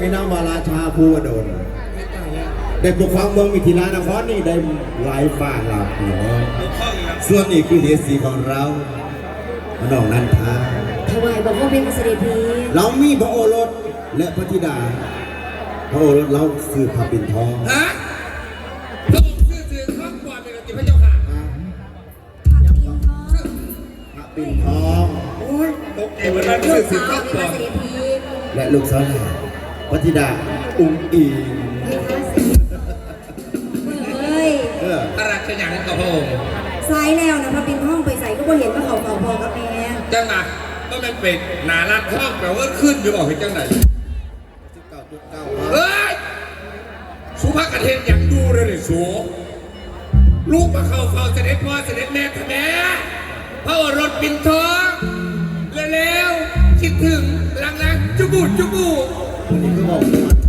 เลยเออข้าพเจ้าเองมีนามาราชาภูวดลไม่ตายแล้วได้ปกครองเมืองมิถิลานครนี่ได้หลายฝ่าหลายปีแล้วดูข้ออีกแล้วส่วนนี้คือเดสีของเรามานองนันทาถวายบอกว่าเป็นเสด็จพีเรามีพระโอรสและพระธิดา พระโอรสเราคือพระปิ่นทองฮะพระองค์ชื่อถือข้องกว่าเป็นกิพระเจ้าค่ะพระปิ่นทองโอ้ยตกใจเหมือนกันลูชื่อถือสาข้วองกว่าเสด็จพีและลูกสาว หลานพระธิดาอุ้งอิงเพคะเสด็จเฮ้ยเออพระราชยังกับพระองค์สายแล้วนะพระปินห้องไปใส่ก็บ่เห็นว่าเขาเฝ้าพอกับแม่จังหวะก็มันเป็นนาลัดข้องแปลว่าขึ้นอยู่บอกให้จังไหนเก้าจุดเก้าเฮ้ยสุภาพกระเทนยังดูเลยเลยสูลูกมาเข้าเฝ้าเสด็จพ่อเสด็จแม่ทำแม่พระโอรสปินทองเร็วๆคิดถึงลังๆจุบูจุบู 肉も。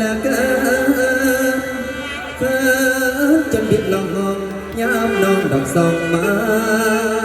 ละเกินเพิ่นจนบิดลองหองยามน้องดอกส่องมา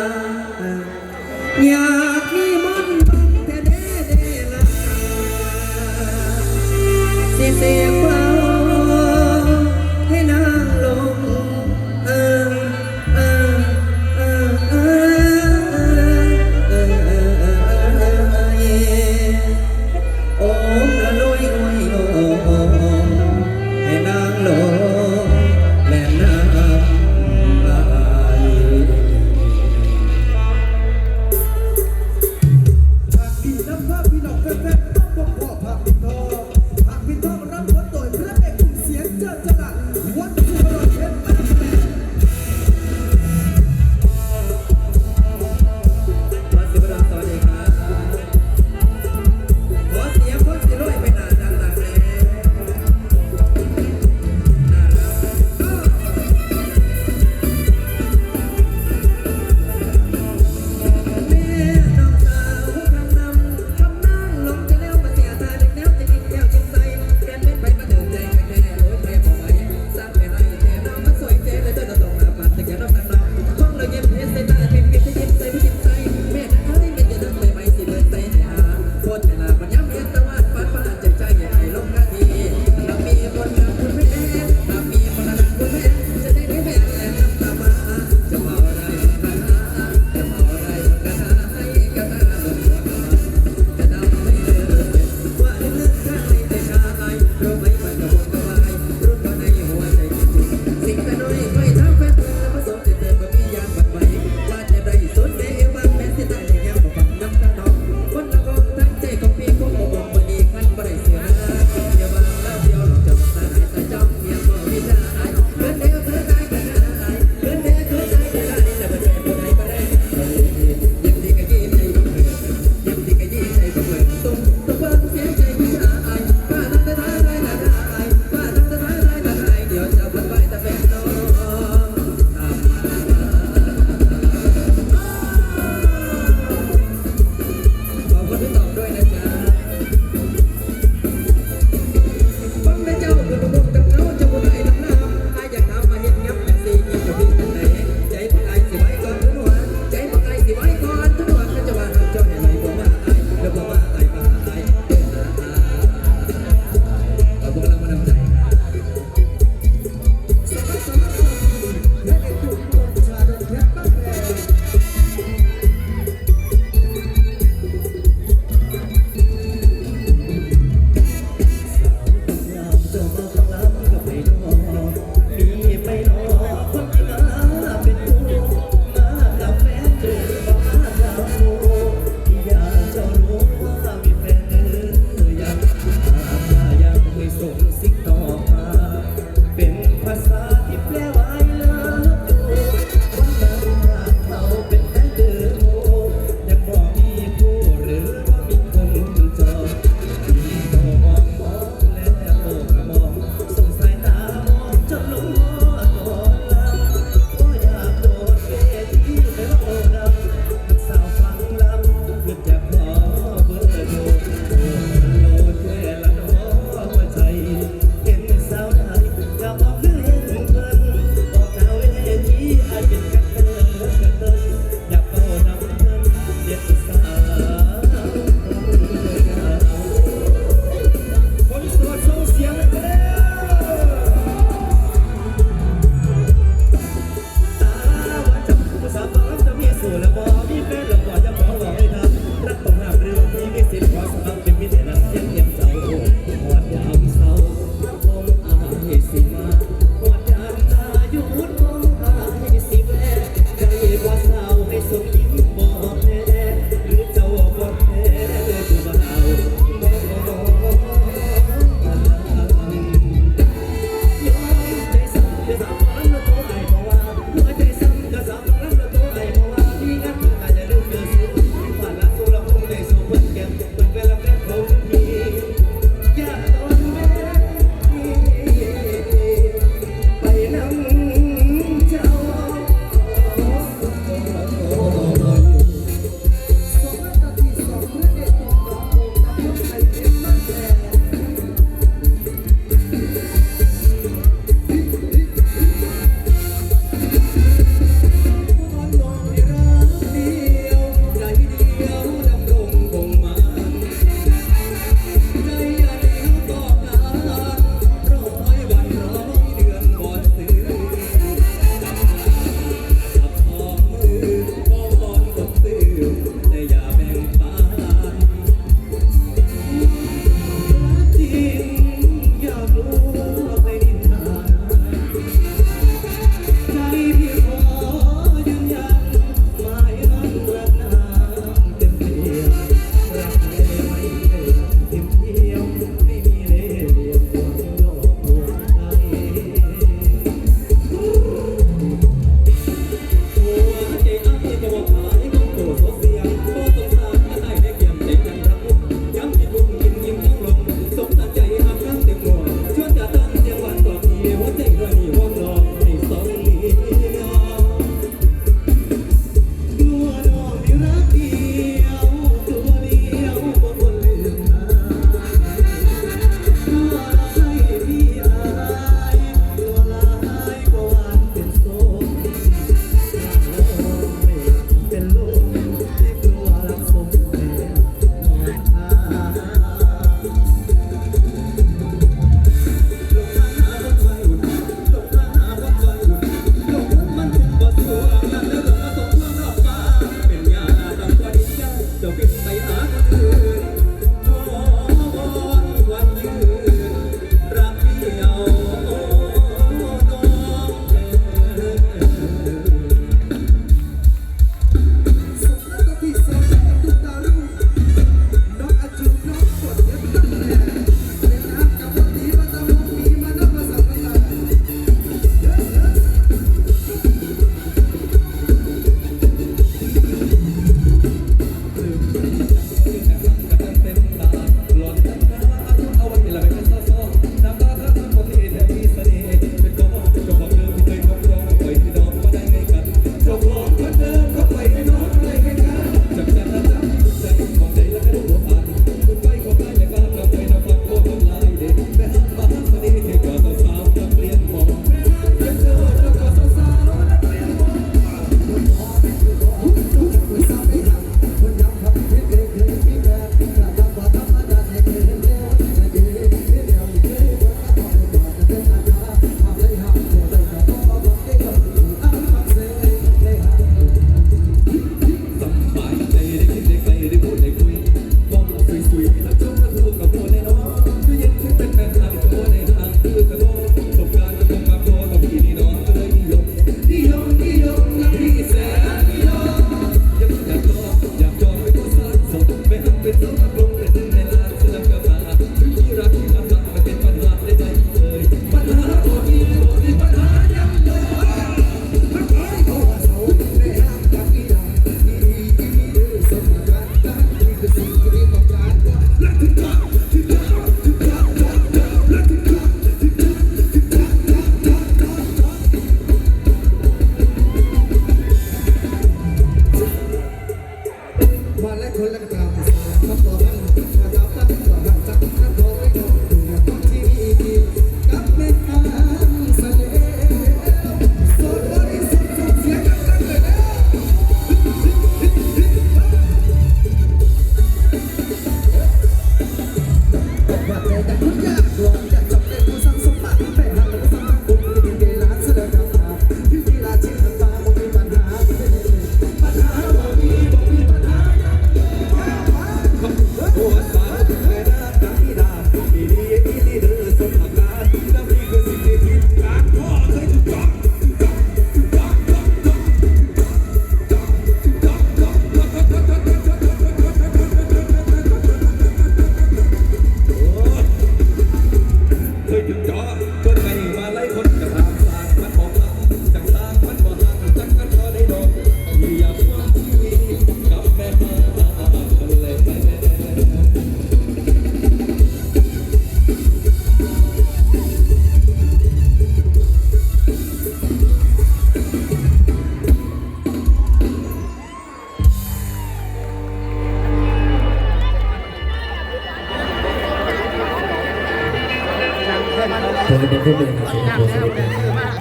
ตัวเป็นผู้เป็นครับตัวเสด็จแม่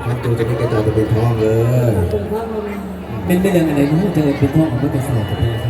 มันตัวจะไม่กระจายจะเป็นทองเลยผมพ่อมาเป็นไม่เรื่องอะไรนู้นจอเป็นพ่อของพระเจ้าสาวกับแม่ครับ